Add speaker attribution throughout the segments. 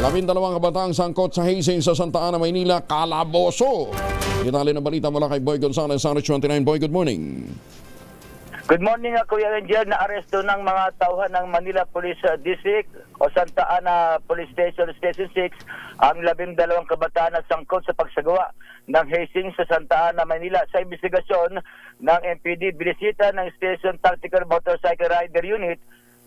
Speaker 1: Labindalawang kabataang sangkot sa hazing sa Santa Ana, Maynila, kalaboso. Detalye ng balita mula kay Boy Gonzalez, Sarge 29. Boy, good morning.
Speaker 2: Good morning, uh, Kuya Angel. Na-aresto ng mga tauhan ng Manila Police uh, District o Santa Ana Police Station Station 6 ang labing dalawang kabataan na sangkot sa pagsagawa ng hazing sa Santa Ana, Manila. Sa investigasyon ng MPD, binisita ng Station Tactical Motorcycle Rider Unit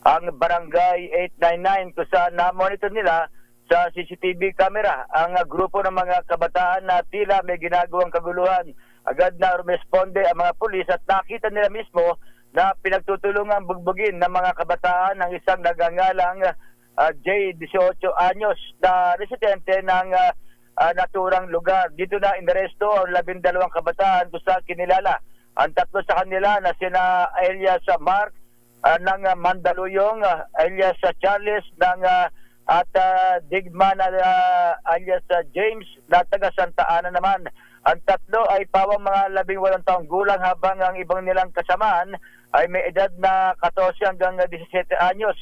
Speaker 2: ang Barangay 899 kung saan na-monitor nila sa CCTV camera ang grupo ng mga kabataan na tila may ginagawang kaguluhan. Agad na responde ang mga pulis at nakita nila mismo na pinagtutulungan bugbugin ng mga kabataan ng isang nagangalang uh, J. 18 anyos na residente ng uh, naturang lugar. Dito na inaresto ang labindalawang kabataan kung saan kinilala. Ang tatlo sa kanila na sina Elias Mark uh, ng Mandaluyong, uh, alias uh, Charles ng uh, at uh, Digman uh, alias uh, James na taga Santa Ana naman. Ang tatlo ay pawang mga labing walang taong gulang habang ang ibang nilang kasamaan ay may edad na 14 hanggang 17 anyos.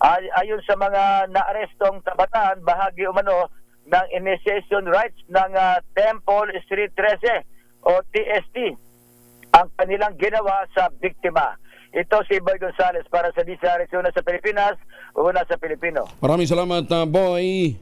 Speaker 2: Ay, ayon sa mga naarestong kabataan, bahagi umano ng initiation rights ng uh, Temple Street 13 o TST ang kanilang ginawa sa biktima. Ito si Boy Gonzales para sa Disa Arizona sa Pilipinas, una sa Pilipino.
Speaker 1: Maraming salamat, uh, Boy.